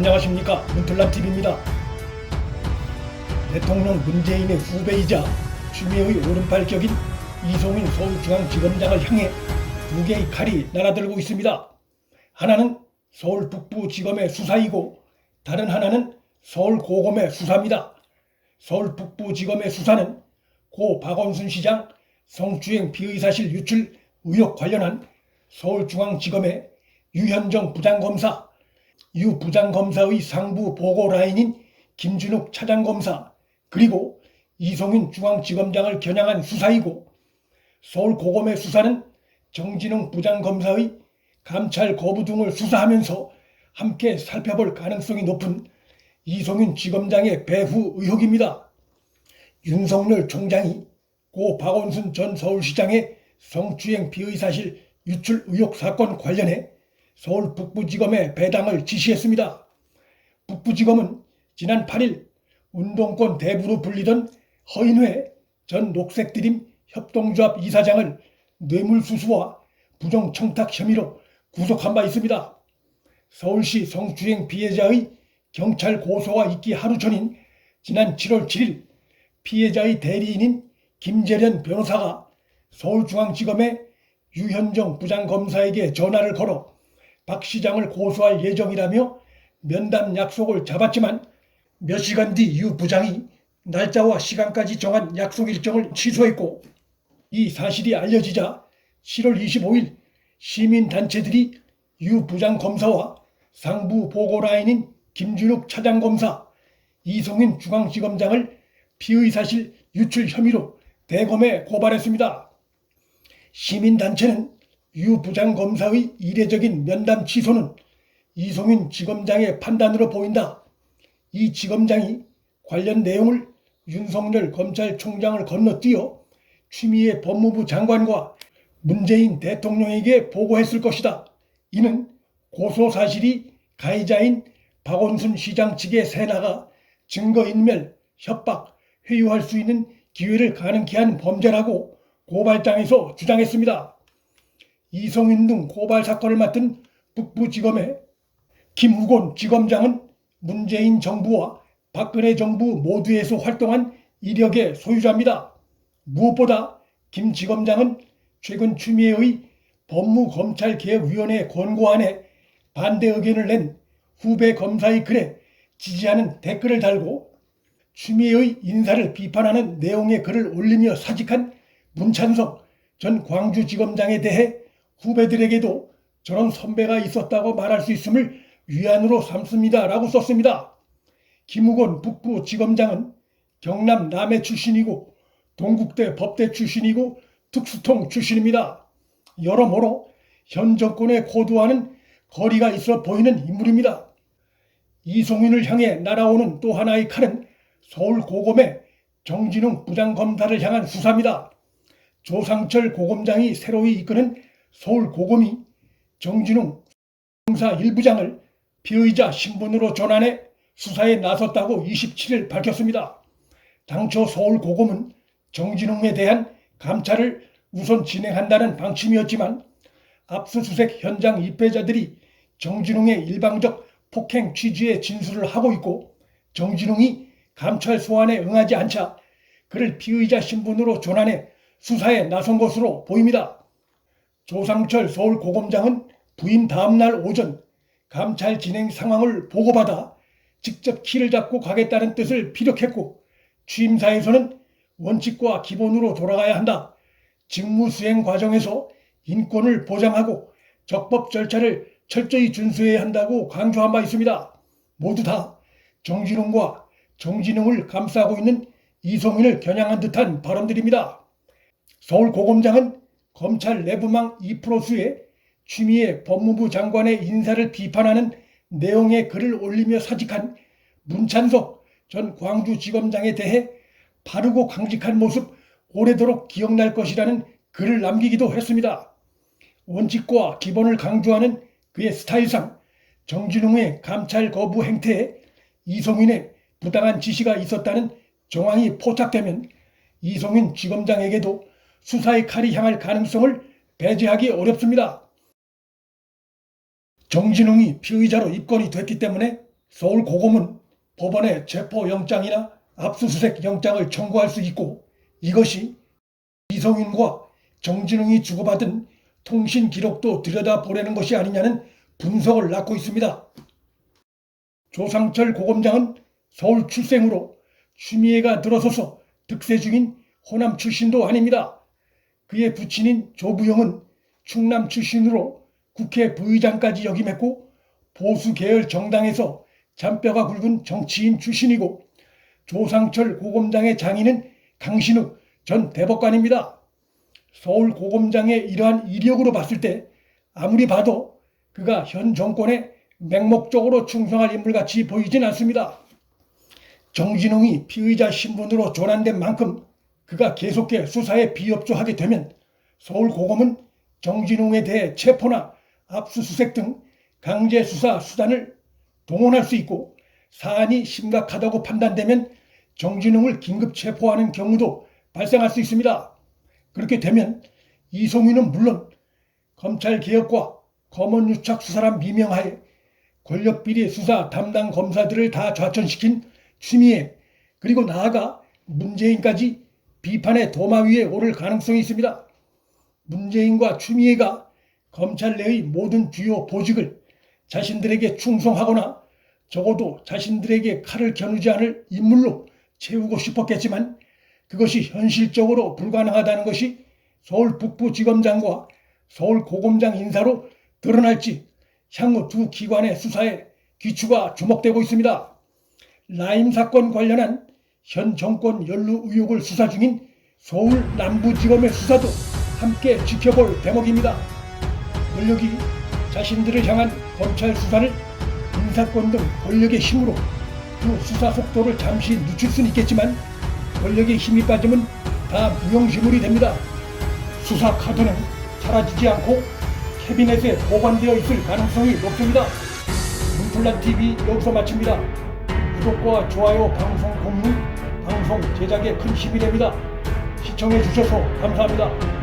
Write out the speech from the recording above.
안녕하십니까 문틀남TV입니다. 대통령 문재인의 후배이자 추미애의 오른팔 격인 이송인 서울중앙지검장을 향해 두 개의 칼이 날아들고 있습니다. 하나는 서울 북부지검의 수사이고 다른 하나는 서울 고검의 수사입니다. 서울 북부지검의 수사는 고 박원순 시장 성추행 피의사실 유출 의혹 관련한 서울중앙지검의 유현정 부장검사, 유 부장검사의 상부 보고 라인인 김준욱 차장검사, 그리고 이송인 중앙지검장을 겨냥한 수사이고 서울고검의 수사는 정진웅 부장검사의 감찰 거부 등을 수사하면서 함께 살펴볼 가능성이 높은 이송윤 지검장의 배후 의혹입니다. 윤석열 총장이 고 박원순 전 서울시장의 성추행 피의사실 유출 의혹 사건 관련해 서울 북부지검에 배당을 지시했습니다. 북부지검은 지난 8일 운동권 대부로 불리던 허인회 전 녹색드림 협동조합 이사장을 뇌물수수와 부정청탁 혐의로 구속한 바 있습니다. 서울시 성추행 피해자의 경찰 고소가 있기 하루 전인 지난 7월 7일 피해자의 대리인인 김재련 변호사가 서울중앙지검의 유현정 부장검사에게 전화를 걸어 박 시장을 고소할 예정이라며 면담 약속을 잡았지만 몇 시간 뒤 유 부장이 날짜와 시간까지 정한 약속 일정을 취소했고 이 사실이 알려지자 7월 25일 시민단체들이 유 부장 검사와 상부 보고 라인인 김준욱 차장검사, 이송인 중앙지검장을 피의사실 유출 혐의로 대검에 고발했습니다. 시민단체는 유 부장검사의 이례적인 면담 취소는 이송인 지검장의 판단으로 보인다. 이 지검장이 관련 내용을 윤석열 검찰총장을 건너뛰어 추미애 법무부 장관과 문재인 대통령에게 보고했을 것이다. 이는 고소 사실이 가해자인 박원순 시장 측의 세나가 증거인멸, 협박, 회유할 수 있는 기회를 가능케 한 범죄라고 고발장에서 주장했습니다. 이성윤 등 고발 사건을 맡은 북부지검의 김우곤 지검장은 문재인 정부와 박근혜 정부 모두에서 활동한 이력의 소유자입니다. 무엇보다 김 지검장은 최근 추미애의 법무검찰개혁위원회 권고안에 반대 의견을 낸 후배 검사의 글에 지지하는 댓글을 달고 추미애의 인사를 비판하는 내용의 글을 올리며 사직한 문찬석 전 광주지검장에 대해 후배들에게도 저런 선배가 있었다고 말할 수 있음을 위안으로 삼습니다. 라고 썼습니다. 김우곤 북부지검장은 경남 남해 출신이고 동국대 법대 출신이고 특수통 출신입니다. 여러모로 현 정권의 코드와는 거리가 있어 보이는 인물입니다. 이송윤을 향해 날아오는 또 하나의 칼은 서울 고검의 정진웅 부장검사를 향한 수사입니다. 조상철 고검장이 새로이 이끄는 서울 고검이 정진웅 검사 일부장을 피의자 신분으로 전환해 수사에 나섰다고 27일 밝혔습니다. 당초 서울 고검은 정진웅에 대한 감찰을 우선 진행한다는 방침이었지만 압수수색 현장 입회자들이 정진웅의 일방적 폭행 취지의 진술을 하고 있고 정진웅이 감찰 소환에 응하지 않자 그를 피의자 신분으로 전환해 수사에 나선 것으로 보입니다. 조상철 서울고검장은 부임 다음날 오전 감찰 진행 상황을 보고받아 직접 키를 잡고 가겠다는 뜻을 피력했고 취임사에서는 원칙과 기본으로 돌아가야 한다. 직무 수행 과정에서 인권을 보장하고 적법 절차를 철저히 준수해야 한다고 강조한 바 있습니다. 모두 다 정진웅과 정진웅을 감싸고 있는 이송인을 겨냥한 듯한 발언들입니다. 서울고검장은 검찰 내부망 2%수의 추미애 법무부 장관의 인사를 비판하는 내용의 글을 올리며 사직한 문찬석 전 광주지검장에 대해 바르고 강직한 모습 오래도록 기억날 것이라는 글을 남기기도 했습니다. 원칙과 기본을 강조하는 그의 스타일상 정진웅의 감찰 거부 행태에 이송인의 부당한 지시가 있었다는 정황이 포착되면 이송인 지검장에게도 수사의 칼이 향할 가능성을 배제하기 어렵습니다. 정진웅이 피의자로 입건이 됐기 때문에 서울 고검은 법원에 체포영장이나 압수수색 영장을 청구할 수 있고 이것이 이성윤과 정진웅이 주고받은 통신 기록도 들여다보려는 것이 아니냐는 분석을 낳고 있습니다. 조상철 고검장은 서울 출생으로 추미애가 들어서서 득세 중인 호남 출신도 아닙니다. 그의 부친인 조부영은 충남 출신으로 국회 부의장까지 역임했고 보수 계열 정당에서 잔뼈가 굵은 정치인 출신이고 조상철 고검장의 장인은 강신욱 전 대법관입니다. 서울 고검장의 이러한 이력으로 봤을 때 아무리 봐도 그가 현 정권에 맹목적으로 충성할 인물같이 보이진 않습니다. 정진웅이 피의자 신분으로 조난된 만큼 그가 계속해 수사에 비협조하게 되면 서울 고검은 정진웅에 대해 체포나 압수수색 등 강제 수사 수단을 동원할 수 있고 사안이 심각하다고 판단되면 정진웅을 긴급 체포하는 경우도 발생할 수 있습니다. 그렇게 되면 이송윤은 물론 검찰 개혁과 검언 유착 수사란 미명하에 권력 비리 수사 담당 검사들을 다 좌천시킨 추미애 그리고 나아가 문재인까지 비판의 도마 위에 오를 가능성이 있습니다. 문재인과 추미애가 검찰 내의 모든 주요 보직을 자신들에게 충성하거나 적어도 자신들에게 칼을 겨누지 않을 인물로 채우고 싶었겠지만 그것이 현실적으로 불가능하다는 것이 서울 북부지검장과 서울 고검장 인사로 드러날지 향후 두 기관의 수사에 귀추가 주목되고 있습니다. 라임 사건 관련한 현 정권 연루 의혹을 수사 중인 서울 남부지검의 수사도 함께 지켜볼 대목입니다. 권력이 자신들을 향한 검찰 수사를 인사권 등 권력의 힘으로 그 수사 속도를 잠시 늦출 수는 있겠지만 권력의 힘이 빠지면 다 무용지물이 됩니다. 수사 카드는 사라지지 않고 캐비넷에 보관되어 있을 가능성이 높습니다. 문플란 TV 여기서 마칩니다. 구독과 좋아요, 방송 공유, 방송 제작에 큰 힘이 됩니다. 시청해 주셔서 감사합니다.